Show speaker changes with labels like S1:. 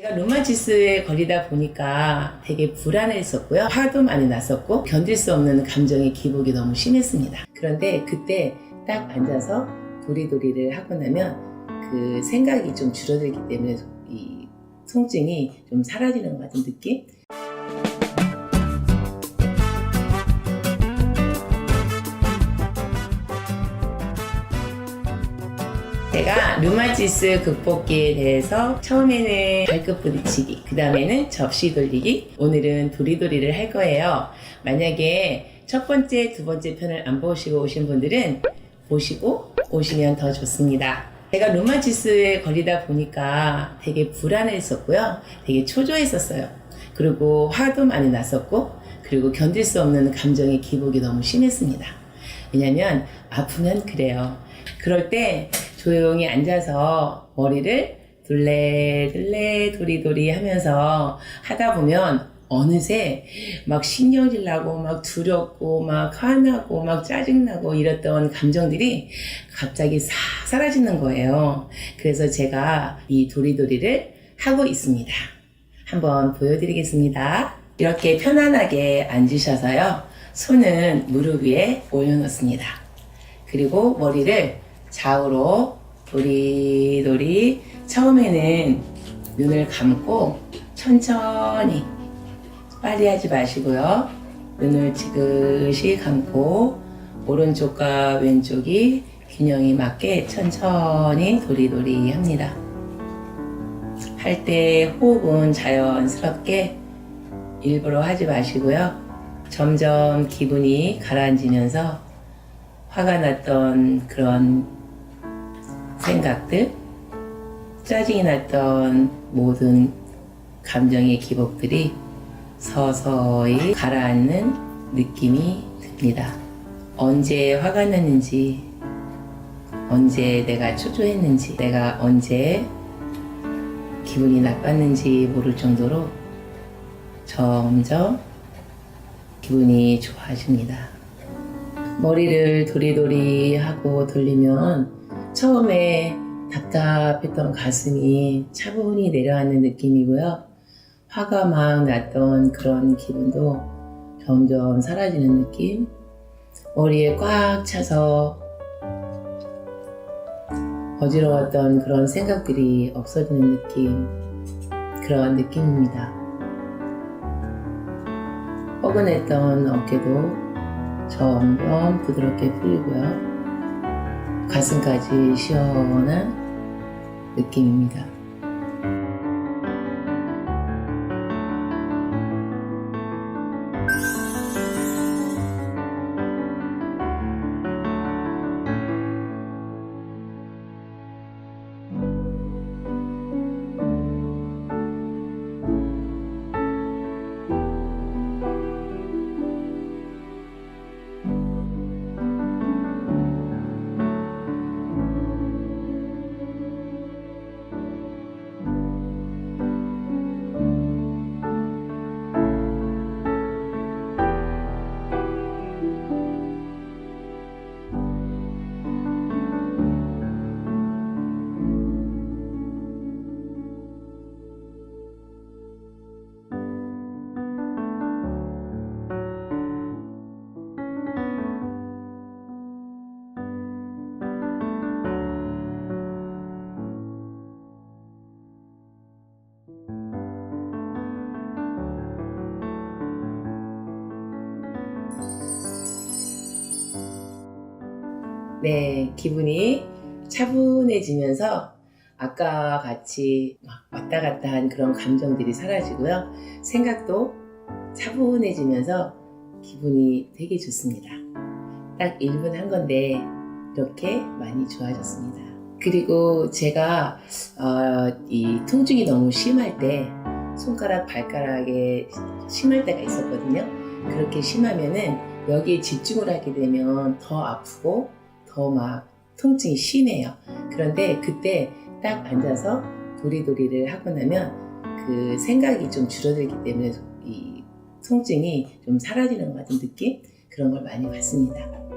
S1: 제가 루마티스에 걸리다 보니까 되게 불안했었고요. 화도 많이 났었고 견딜 수 없는 감정의 기복이 너무 심했습니다. 그런데 그때 딱 앉아서 도리도리를 하고 나면 그 생각이 좀 줄어들기 때문에 이 통증이 좀 사라지는 것 같은 느낌? 제가 루마티스 극복기에 대해서 처음에는 발끝 부딪히기, 그 다음에는 접시 돌리기, 오늘은 도리도리를 할 거예요. 만약에 첫 번째, 두 번째 편을 안 보시고 오신 분들은 보시고 오시면 더 좋습니다. 제가 루마티스에 걸리다 보니까 되게 불안했었고요. 되게 초조했었어요. 그리고 화도 많이 났었고, 그리고 견딜 수 없는 감정의 기복이 너무 심했습니다. 왜냐면 아프면 그래요. 그럴 때 조용히 앉아서 머리를 둘레 둘레 도리도리 하면서 하다 보면 어느새 막 신경질 나고 막 두렵고 막 화나고 막 짜증나고 이랬던 감정들이 갑자기 싹 사라지는 거예요. 그래서 제가 이 도리도리를 하고 있습니다. 한번 보여드리겠습니다. 이렇게 편안하게 앉으셔서요. 손은 무릎 위에 올려놓습니다. 그리고 머리를 좌우로 도리도리 처음에는 눈을 감고 천천히 빨리 하지 마시고요. 눈을 지그시 감고 오른쪽과 왼쪽이 균형이 맞게 천천히 도리도리 합니다. 할 때 호흡은 자연스럽게 일부러 하지 마시고요. 점점 기분이 가라앉으면서 화가 났던 그런 생각들, 짜증이 났던 모든 감정의 기복들이 서서히 가라앉는 느낌이 듭니다. 언제 화가 났는지, 언제 내가 초조했는지, 내가 언제 기분이 나빴는지 모를 정도로 점점 기분이 좋아집니다. 머리를 도리도리 하고 돌리면 처음에 답답했던 가슴이 차분히 내려앉는 느낌이고요. 화가 막 났던 그런 기분도 점점 사라지는 느낌. 머리에 꽉 차서 어지러웠던 그런 생각들이 없어지는 느낌. 그런 느낌입니다. 뻐근했던 어깨도 점점 부드럽게 풀리고요. 가슴까지 시원한 느낌입니다. 네, 기분이 차분해지면서 아까 같이 막 왔다 갔다 한 그런 감정들이 사라지고요. 생각도 차분해지면서 기분이 되게 좋습니다. 딱 1분 한 건데 이렇게 많이 좋아졌습니다. 그리고 제가 어, 이 통증이 너무 심할 때 손가락 발가락에 심할 때가 있었거든요. 그렇게 심하면은 여기에 집중을 하게 되면 더 아프고 더 막 통증이 심해요. 그런데 그때 딱 앉아서 도리도리를 하고 나면 그 생각이 좀 줄어들기 때문에 이 통증이 좀 사라지는 것 같은 느낌? 그런 걸 많이 받습니다.